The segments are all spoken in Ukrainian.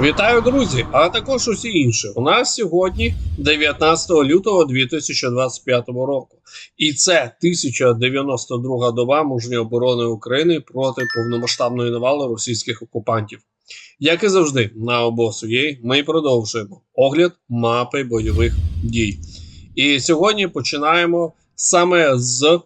Вітаю, друзі! А також усі інші. У нас сьогодні 19 лютого 2025 року, і це 1092 доба мужньої оборони України проти повномасштабної навали російських окупантів. Як і завжди, на обосу.ua ми продовжуємо огляд мапи бойових дій. І сьогодні починаємо саме з е,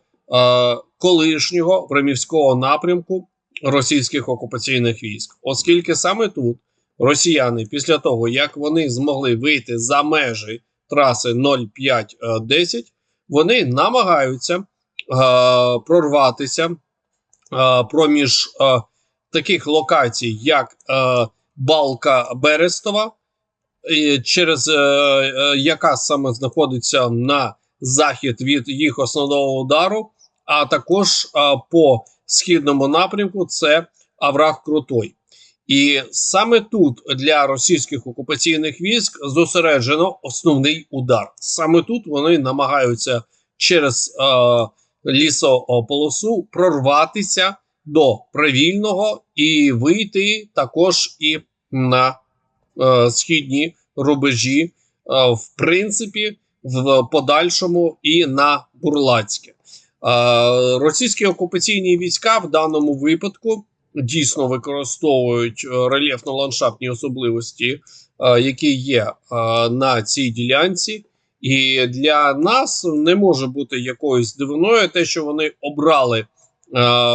колишнього примівського напрямку російських окупаційних військ, оскільки саме тут росіяни після того, як вони змогли вийти за межі траси 0510, вони намагаються е, прорватися е, проміж е, таких локацій, як е, Балка Берестова, і через е, е, яка саме знаходиться на захід від їх основного удару, а також е, по східному напрямку це Авраг Крутой. І саме тут для російських окупаційних військ зосереджено основний удар. Саме тут вони намагаються через е, лісополосу прорватися до правільного і вийти також і на е, східні рубежі, е, в принципі, в подальшому і на Бурлацьке. Е, російські окупаційні війська в даному випадку дійсно використовують е, рельєфно-ландшафтні особливості, е, які є е, на цій ділянці. І для нас не може бути якоюсь дивиною те, що вони обрали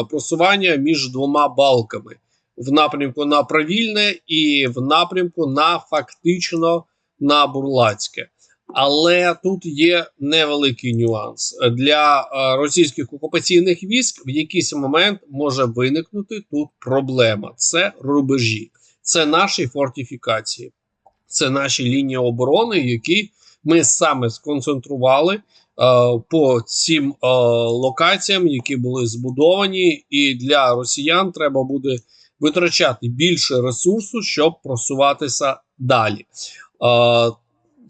просування між двома балками в напрямку на правільне і в напрямку на фактично на бурлацьке. Але тут є невеликий нюанс для е, російських окупаційних військ. В якийсь момент може виникнути тут проблема: це рубежі, це наші фортифікації, це наші лінії оборони, які ми саме сконцентрували е, по цим е, локаціям, які були збудовані, і для росіян треба буде витрачати більше ресурсу, щоб просуватися далі. Е,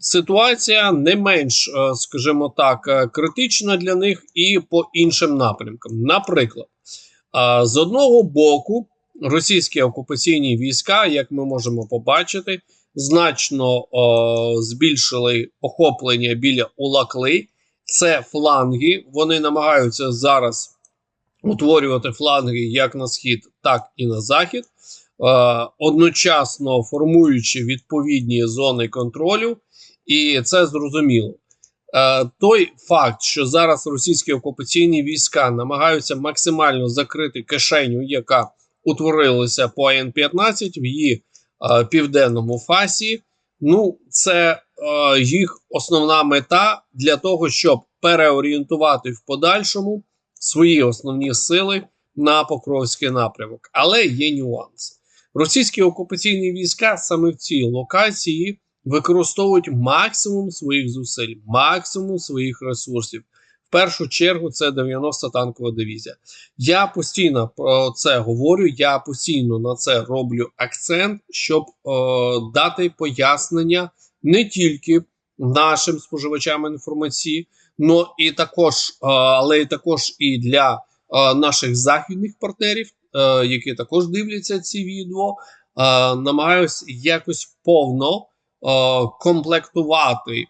Ситуація не менш, е, скажімо так, е, критична для них і по іншим напрямкам. Наприклад, е, з одного боку, російські окупаційні війська, як ми можемо побачити, значно збільшили охоплення біля Улакли. Це фланги. Вони намагаються зараз утворювати фланги як на схід, так і на захід, одночасно формуючи відповідні зони контролю. І це зрозуміло. Е, той факт, що зараз російські окупаційні війська намагаються максимально закрити кишеню, яка утворилася по АН-15 в її е, південному фасі, ну це е, їх основна мета для того, щоб переорієнтувати в подальшому свої основні сили на Покровський напрямок. Але є нюанс. Російські окупаційні війська саме в цій локації використовують максимум своїх зусиль, максимум своїх ресурсів. В першу чергу це 90 танкова дивізія. Я постійно про це говорю. Я постійно на це роблю акцент, щоб е, дати пояснення не тільки нашим споживачам інформації, но і також, е, але і також і для е, наших західних партнерів, е, які також дивляться ці відео. Е, намагаюсь якось повно. Е, комплектувати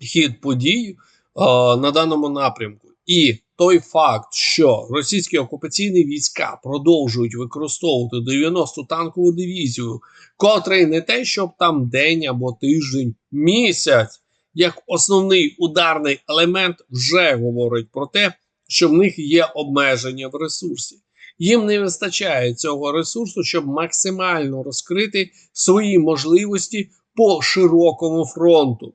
хід подій е, на даному напрямку. І той факт, що російські окупаційні війська продовжують використовувати 90 танкову дивізію, котрий не те, щоб там день або тиждень, місяць, як основний ударний елемент, вже говорить про те, що в них є обмеження в ресурсі. Їм не вистачає цього ресурсу, щоб максимально розкрити свої можливості по широкому фронту.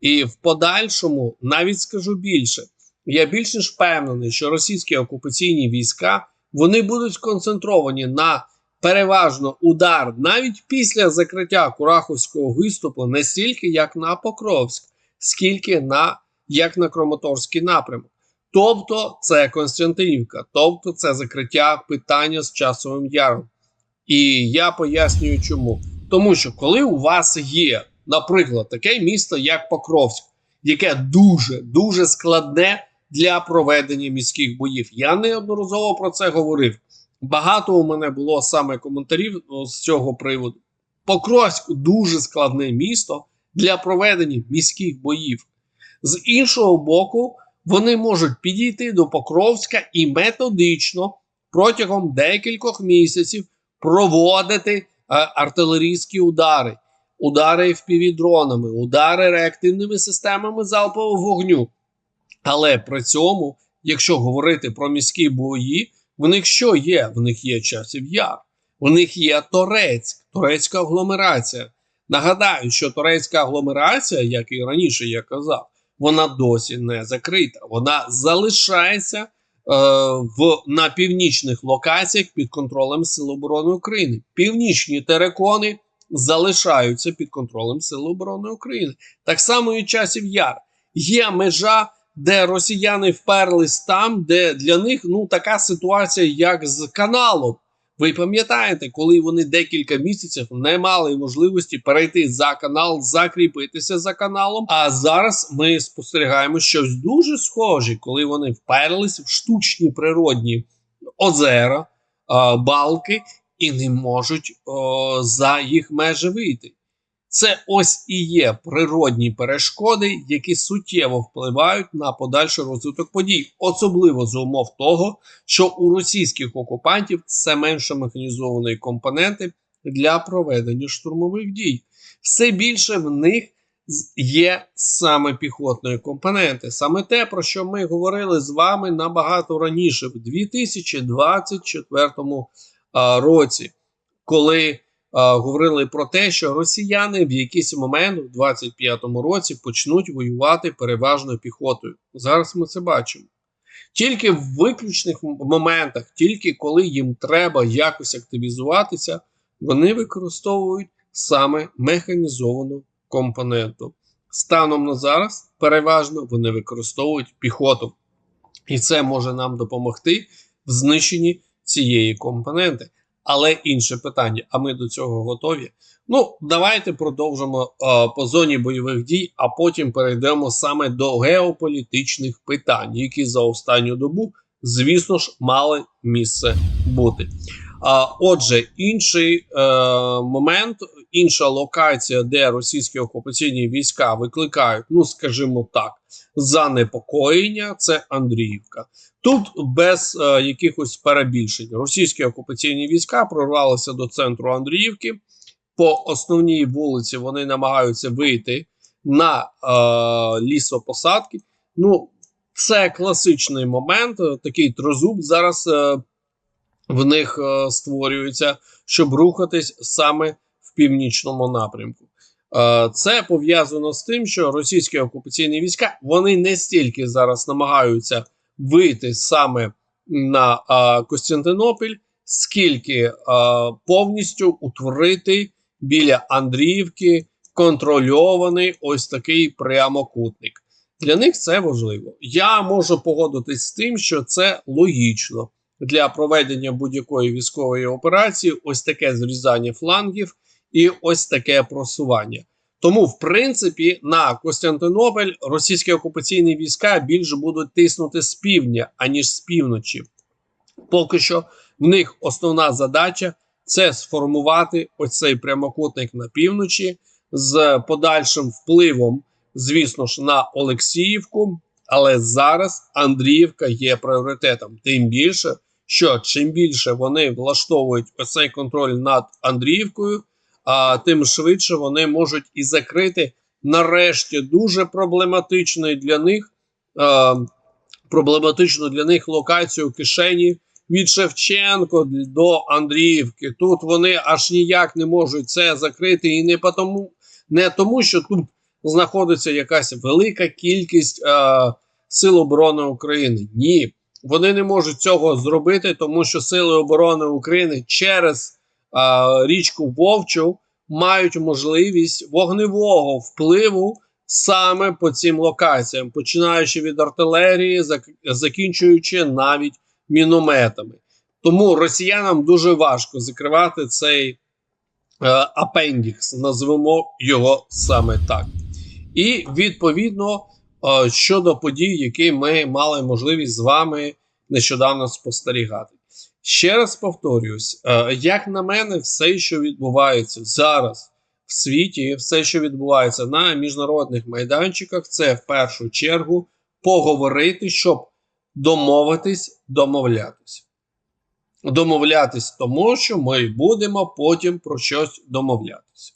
І в подальшому, навіть скажу більше, я більш ніж впевнений, що російські окупаційні війська вони будуть сконцентровані на переважно удар навіть після закриття Кураховського виступу, не стільки як на Покровськ, скільки на як на Краматорський напрямок. Тобто це Константинівка, тобто це закриття питання з часовим яром. І я пояснюю, чому. Тому що коли у вас є, наприклад, таке місто, як Покровськ, яке дуже дуже складне для проведення міських боїв, я неодноразово про це говорив. Багато у мене було саме коментарів з цього приводу. Покровськ дуже складне місто для проведення міських боїв. З іншого боку, вони можуть підійти до Покровська і методично протягом декількох місяців проводити артилерійські удари, удари впівдронами, удари реактивними системами залпового вогню. Але при цьому, якщо говорити про міські бої, в них що є? В них є часів яр, в них є Торецьк, турецька агломерація. Нагадаю, що турецька агломерація, як і раніше я казав, вона досі не закрита. Вона залишається е, в, на північних локаціях під контролем Сил оборони України. Північні терекони залишаються під контролем Сил оборони України. Так само і часів яр. Є межа, де росіяни вперлись там, де для них ну така ситуація, як з каналом. Ви пам'ятаєте, коли вони декілька місяців не мали можливості перейти за канал, закріпитися за каналом. А зараз ми спостерігаємо щось дуже схоже, коли вони вперлись в штучні природні озера, балки і не можуть за їх межі вийти. Це ось і є природні перешкоди, які суттєво впливають на подальший розвиток подій, особливо з умов того, що у російських окупантів все менше механізованої компоненти для проведення штурмових дій. Все більше в них є саме піхотної компоненти, саме те, про що ми говорили з вами набагато раніше, в 2024 році, коли говорили про те, що росіяни в якийсь момент у 25-му році почнуть воювати переважно піхотою. Зараз ми це бачимо. Тільки в виключних моментах, тільки коли їм треба якось активізуватися, вони використовують саме механізовану компоненту. Станом на зараз переважно вони використовують піхоту, і це може нам допомогти в знищенні цієї компоненти. Але інше питання: а ми до цього готові? Ну, давайте продовжимо е, по зоні бойових дій, а потім перейдемо саме до геополітичних питань, які за останню добу, звісно ж, мали місце бути. А, отже, інший е, момент, інша локація, де російські окупаційні війська викликають, ну скажімо так, занепокоєння, це Андріївка. Тут без е, якихось перебільшень російські окупаційні війська прорвалися до центру Андріївки. По основній вулиці вони намагаються вийти на е, лісопосадки. Ну, це класичний момент. е, Такий трозуб зараз е, в них е, створюється, щоб рухатись саме в північному напрямку. Е, Це пов'язано з тим, що російські окупаційні війська вони не стільки зараз намагаються вийти саме на е, Костянтинополь, скільки е, повністю утворити біля Андріївки контрольований ось такий прямокутник. Для них це важливо. Я можу погодитись з тим, що це логічно для проведення будь-якої військової операції. Ось таке зрізання флангів і ось таке просування. Тому, в принципі, на Костянтинополь російські окупаційні війська більше будуть тиснути з півдня, аніж з півночі. Поки що в них основна задача це сформувати ось цей прямокутник на півночі з подальшим впливом, звісно ж, на Олексіївку. Але зараз Андріївка є пріоритетом. Тим більше, що чим більше вони влаштовують ось цей контроль над Андріївкою, тим швидше вони можуть і закрити нарешті дуже проблематичний для них е, проблематичну для них локацію кишені від Шевченко до Андріївки. Тут вони аж ніяк не можуть це закрити, і не тому, не тому, що тут знаходиться якась велика кількість е, сил оборони України. Ні, вони не можуть цього зробити, тому що сили оборони України через річку Вовчу мають можливість вогневого впливу саме по цим локаціям, починаючи від артилерії, закінчуючи навіть мінометами. Тому росіянам дуже важко закривати цей е, апендікс, назвемо його саме так. І відповідно е, щодо подій, які ми мали можливість з вами нещодавно спостерігати. Ще раз повторююсь: е, як на мене, все, що відбувається зараз в світі, все, що відбувається на міжнародних майданчиках, це в першу чергу поговорити, щоб домовитись, домовлятись. Домовлятись тому, що ми будемо потім про щось домовлятися.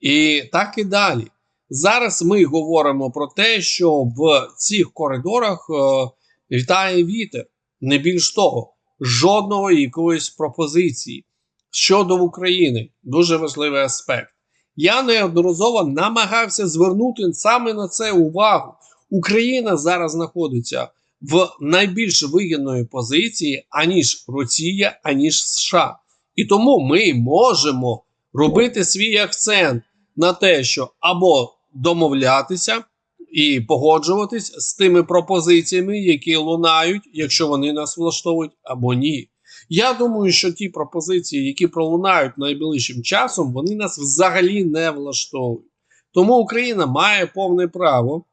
І так і далі. Зараз ми говоримо про те, що в цих коридорах е, вітає вітер. Не більш того, жодного якоїсь пропозиції щодо України. Дуже важливий аспект. Я неодноразово намагався звернути саме на це увагу. Україна зараз знаходиться в найбільш вигідної позиції, аніж Росія, аніж США. І тому ми можемо робити свій акцент на те, що або домовлятися і погоджуватись з тими пропозиціями, які лунають, якщо вони нас влаштовують, або ні. Я думаю, що ті пропозиції, які пролунають найближчим часом, вони нас взагалі не влаштовують. Тому Україна має повне право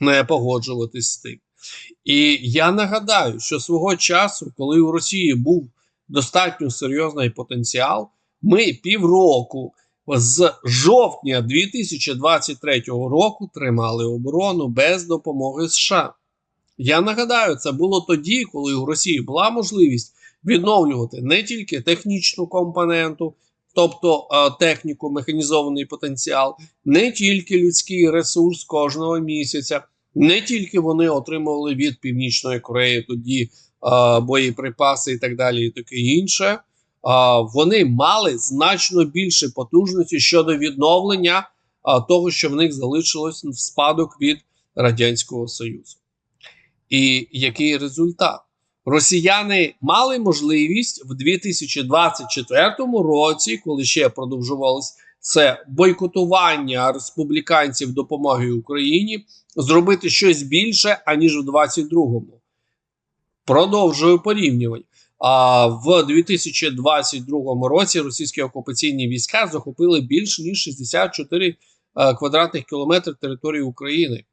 не погоджуватись з тим. І я нагадаю, що свого часу, коли у Росії був достатньо серйозний потенціал, ми півроку з жовтня 2023 року тримали оборону без допомоги США. Я нагадаю, це було тоді, коли у Росії була можливість відновлювати не тільки технічну компоненту, тобто е, техніку, механізований потенціал, не тільки людський ресурс кожного місяця, не тільки вони отримували від Північної Кореї тоді е, боєприпаси і так далі, і таке інше вони мали значно більше потужності щодо відновлення того, що в них залишилось в спадок від Радянського Союзу. І який результат? Росіяни мали можливість в 2024 році, коли ще продовжувалось це бойкотування республіканців допомоги Україні, зробити щось більше аніж у 2022. Продовжую порівнювання. А в 2022 році російські окупаційні війська захопили більш ніж 64 е, квадратних кілометри території України.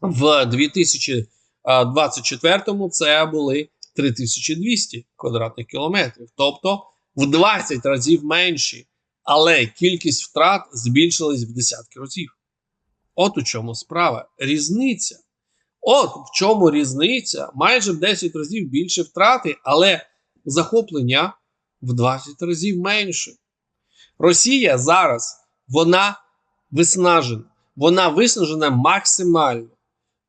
В 2024 це були 3200 квадратних кілометрів, тобто в 20 разів менші, але кількість втрат збільшилась в десятки разів. От у чому справа. Різниця. От в чому різниця? Майже в 10 разів більше втрати, але захоплення в 20 разів менше. Росія зараз вона виснажена. Вона виснажена максимально.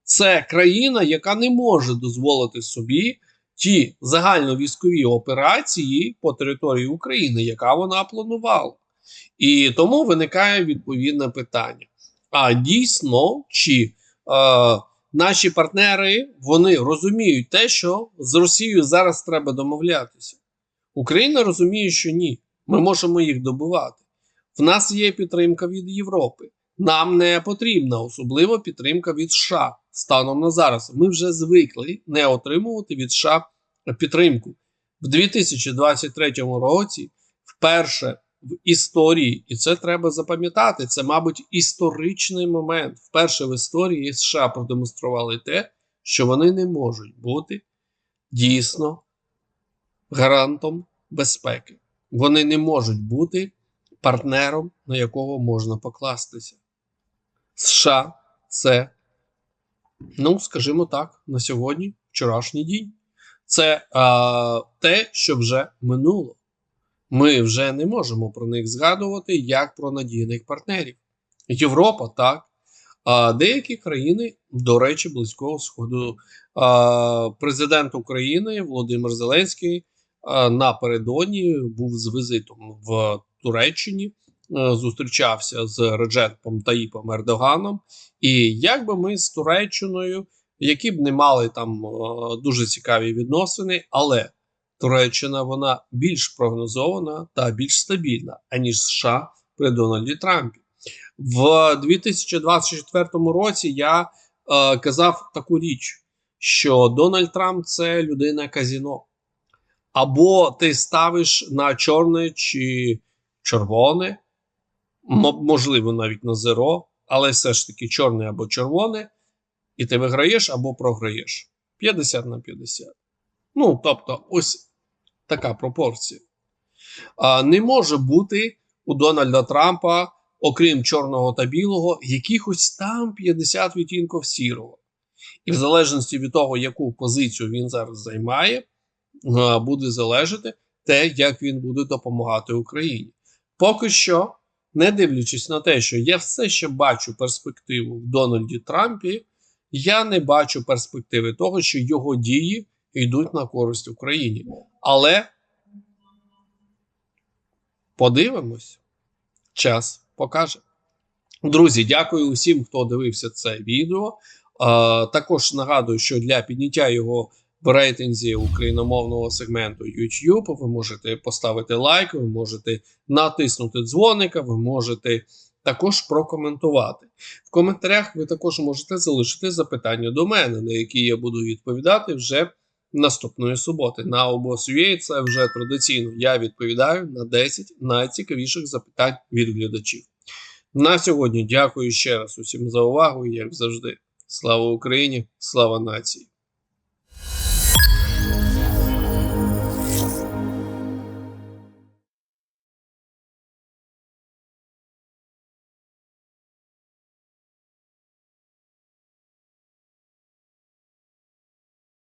Це країна, яка не може дозволити собі ті загальновійськові операції по території України, яка вона планувала. І тому виникає відповідне питання: а дійсно, чи е, наші партнери вони розуміють те, що з Росією зараз треба домовлятися. Україна розуміє, що ні. Ми можемо їх добивати. В нас є підтримка від Європи. Нам не потрібна особливо підтримка від США станом на зараз. Ми вже звикли не отримувати від США підтримку в 2023 році. Вперше в історії, і це треба запам'ятати. Це, мабуть, історичний момент. Вперше в історії США продемонстрували те, що вони не можуть бути дійсно гарантом безпеки. Вони не можуть бути партнером, на якого можна покластися. США це, ну, скажімо так, на сьогодні вчорашній день. Це а, те, що вже минуло ми вже не можемо про них згадувати як про надійних партнерів. Європа так. А деякі країни, до речі, Близького Сходу, президент України Володимир Зеленський напередодні був з візитом в Туреччині, а, зустрічався з Реджепом Таїпом Ердоганом. І як би ми з Туреччиною, які б не мали там а, дуже цікаві відносини, але Туреччина вона більш прогнозована та більш стабільна, аніж США при Дональді Трампі. В 2024 році я е, казав таку річ, що Дональд Трамп це людина казіно. Або ти ставиш на чорне чи червоне, можливо, навіть на зеро, але все ж таки чорне або червоне, і ти виграєш або програєш 50 на 50. Ну, тобто, ось така пропорція. А, не може бути у Дональда Трампа, окрім чорного та білого, якихось там 50 відтінків сірого. І в залежності від того, яку позицію він зараз займає, буде залежати те, як він буде допомагати Україні. Поки що, не дивлячись на те, що я все ще бачу перспективу в Дональді Трампі, я не бачу перспективи того, що його дії йдуть на користь Україні. Але подивимось, час покаже. Друзі, дякую усім, хто дивився це відео. Також нагадую, що для підняття його в рейтинзі україномовного сегменту YouTube ви можете поставити лайк, ви можете натиснути дзвоника, ви можете також прокоментувати. В коментарях ви також можете залишити запитання до мене, на які я буду відповідати вже наступної суботи. На обос.ua це вже традиційно. Я відповідаю на 10 найцікавіших запитань від глядачів. На сьогодні дякую ще раз усім за увагу. Як завжди, слава Україні, слава нації.